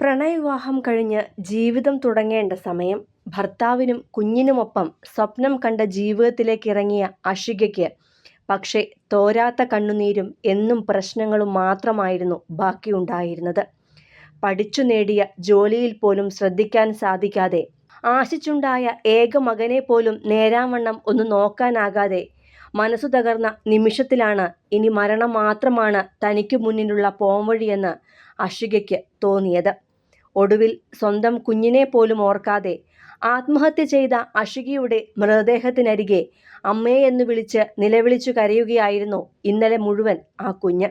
പ്രണയവിവാഹം കഴിഞ്ഞ് ജീവിതം തുടങ്ങേണ്ട സമയം ഭർത്താവിനും കുഞ്ഞിനുമൊപ്പം സ്വപ്നം കണ്ട ജീവിതത്തിലേക്ക് ഇറങ്ങിയ അഷികയ്ക്ക് പക്ഷേ തോരാത്ത കണ്ണുനീരും എന്നും പ്രശ്നങ്ങളും മാത്രമായിരുന്നു ബാക്കിയുണ്ടായിരുന്നത്. പഠിച്ചു നേടിയ ജോലിയിൽ പോലും ശ്രദ്ധിക്കാൻ സാധിക്കാതെ ആശിച്ചുണ്ടായ ഏക മകനെ പോലും നേരാവണ്ണം ഒന്ന് നോക്കാനാകാതെ മനസ്സു തകർന്ന നിമിഷത്തിലാണ് ഇനി മരണം മാത്രമാണ് തനിക്ക് മുന്നിലുള്ള പോംവഴിയെന്ന് അഷികയ്ക്ക് തോന്നിയത്. ഒടുവിൽ സ്വന്തം കുഞ്ഞിനെ പോലും ഓർക്കാതെ ആത്മഹത്യ ചെയ്ത അഷികിയുടെ മൃതദേഹത്തിനരികെ അമ്മയെ എന്ന് വിളിച്ച് നിലവിളിച്ചു കരയുകയായിരുന്നു ഇന്നലെ മുഴുവൻ ആ കുഞ്ഞ്.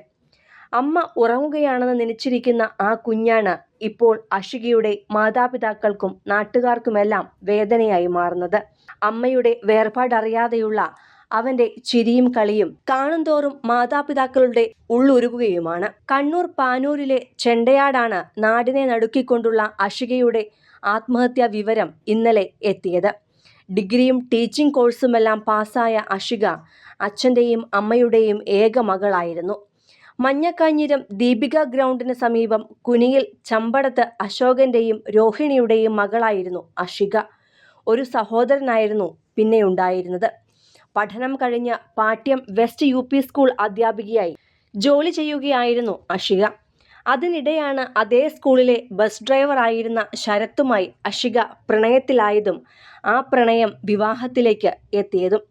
അമ്മ ഉറങ്ങുകയാണെന്ന് നനച്ചിരിക്കുന്ന ആ കുഞ്ഞാണ് ഇപ്പോൾ അഷികയുടെ മാതാപിതാക്കൾക്കും നാട്ടുകാർക്കുമെല്ലാം വേദനയായി മാറുന്നത്. അമ്മയുടെ വേർപാടറിയാതെയുള്ള അവന്റെ ചിരിയും കളിയും കാണുന്തോറും മാതാപിതാക്കളുടെ ഉള്ളുരുകുകയുമാണ്. കണ്ണൂർ പാനൂരിലെ ചെണ്ടയാടാണ് നാടിനെ നടുക്കിക്കൊണ്ടുള്ള അഷികയുടെ ആത്മഹത്യാ വിവരം ഇന്നലെ എത്തിയത്. ഡിഗ്രിയും ടീച്ചിങ് കോഴ്സുമെല്ലാം പാസ്സായ അഷിക അച്ഛന്റെയും അമ്മയുടെയും ഏക മകളായിരുന്നു. മഞ്ഞക്കാഞ്ഞിരം ദീപിക ഗ്രൗണ്ടിന് സമീപം കുനിയിൽ ചമ്പടത്ത് അശോകന്റെയും രോഹിണിയുടെയും മകളായിരുന്നു അഷിക ഒരു സഹോദരനായിരുന്നു പിന്നെയുണ്ടായിരുന്നത്. പഠനം കഴിഞ്ഞ Pattiam west U P school അധ്യാപികയായി ജോലി ചെയ്യുകയായിരുന്നു അഷിക. അതിനിടെയാണ് അതേ സ്കൂളിലെ ബസ് ഡ്രൈവറായിരുന്ന ശരത്തുമായി അഷിക പ്രണയത്തിലായതും ആ പ്രണയം വിവാഹത്തിലേക്ക് എത്തിയതും.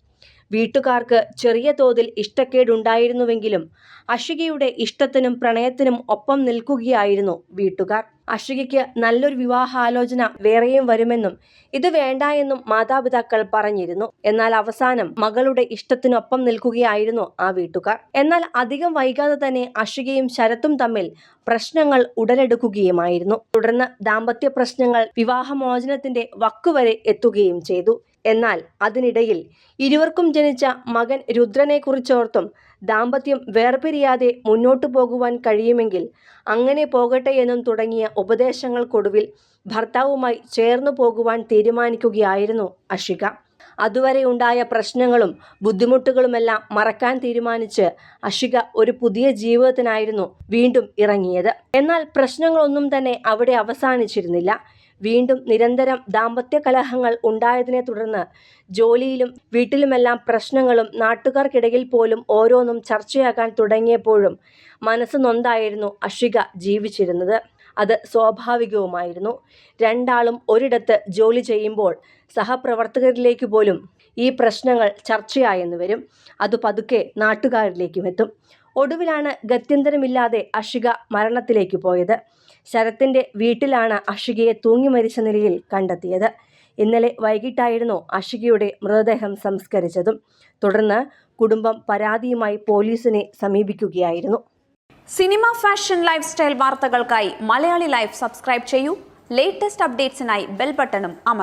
വീട്ടുകാർക്ക് ചെറിയ തോതിൽ ഇഷ്ടക്കേടുണ്ടായിരുന്നുവെങ്കിലും അഷികയുടെ ഇഷ്ടത്തിനും പ്രണയത്തിനും ഒപ്പം നിൽക്കുകയായിരുന്നു വീട്ടുകാർ. അഷികയ്ക്ക് നല്ലൊരു വിവാഹാലോചന വേറെയും വരുമെന്നും ഇത് വേണ്ട എന്നും മാതാപിതാക്കൾ പറഞ്ഞിരുന്നു. എന്നാൽ അവസാനം മകളുടെ ഇഷ്ടത്തിനൊപ്പം നിൽക്കുകയായിരുന്നു ആ വീട്ടുകാർ. എന്നാൽ അധികം വൈകാതെ തന്നെ അഷികയും ശരത്തും തമ്മിൽ പ്രശ്നങ്ങൾ ഉടലെടുക്കുകയുമായിരുന്നു. തുടർന്ന് ദാമ്പത്യ പ്രശ്നങ്ങൾ വിവാഹമോചനത്തിന്റെ വക്കുവരെ എത്തുകയും ചെയ്തു. എന്നാൽ അതിനിടയിൽ ഇരുവർക്കും ജനിച്ച മകൻ രുദ്രനെക്കുറിച്ചോർത്തും ദാമ്പത്യം വേർപിരിയാതെ മുന്നോട്ടു പോകുവാൻ കഴിയുമെങ്കിൽ അങ്ങനെ പോകട്ടെ എന്നും തുടങ്ങിയ ഉപദേശങ്ങൾക്കൊടുവിൽ ഭർത്താവുമായി ചേർന്നു പോകുവാൻ തീരുമാനിക്കുകയായിരുന്നു അഷിക. അതുവരെ ഉണ്ടായ പ്രശ്നങ്ങളും ബുദ്ധിമുട്ടുകളുമെല്ലാം മറക്കാൻ തീരുമാനിച്ച് അഷിക ഒരു പുതിയ ജീവിതത്തിനായിരുന്നു വീണ്ടും ഇറങ്ങിയത്. എന്നാൽ പ്രശ്നങ്ങളൊന്നും തന്നെ അവിടെ അവസാനിച്ചിരുന്നില്ല. വീണ്ടും നിരന്തരം ദാമ്പത്യ കലഹങ്ങൾ ഉണ്ടായതിനെ തുടർന്ന് ജോലിയിലും വീട്ടിലുമെല്ലാം പ്രശ്നങ്ങളും നാട്ടുകാർക്കിടയിൽ പോലും ഓരോന്നും ചർച്ചയാകാൻ തുടങ്ങിയപ്പോഴും മനസ്സ് നൊന്തായിരുന്നു അഷിക ജീവിച്ചിരുന്നത്. അത് സ്വാഭാവികവുമായിരുന്നു. രണ്ടാളും ഒരിടത്ത് ജോലി ചെയ്യുമ്പോൾ സഹപ്രവർത്തകരിലേക്ക് പോലും ഈ പ്രശ്നങ്ങൾ ചർച്ചയായെന്ന് വരും. അത് പതുക്കെ നാട്ടുകാരിലേക്കും എത്തും. ഒടുവിലാണ് ഗത്യന്തരമില്ലാതെ അഷിക മരണത്തിലേക്ക് പോയത്. ശരത്തിന്റെ വീട്ടിലാണ് അഷികയെ തൂങ്ങി മരിച്ച നിലയിൽ കണ്ടെത്തിയത്. ഇന്നലെ വൈകിട്ടായിരുന്നു അഷികയുടെ മൃതദേഹം സംസ്കരിച്ചതും. തുടർന്ന് കുടുംബം പരാതിയുമായി പോലീസിനെ സമീപിക്കുകയായിരുന്നു. സിനിമ ഫാഷൻ ലൈഫ് സ്റ്റൈൽ വാർത്തകൾക്കായി മലയാളി ലൈഫ് സബ്സ്ക്രൈബ് ചെയ്യൂ. ലേറ്റസ്റ്റ് അപ്ഡേറ്റ്സിനായി ബെൽ ബട്ടണും അമർ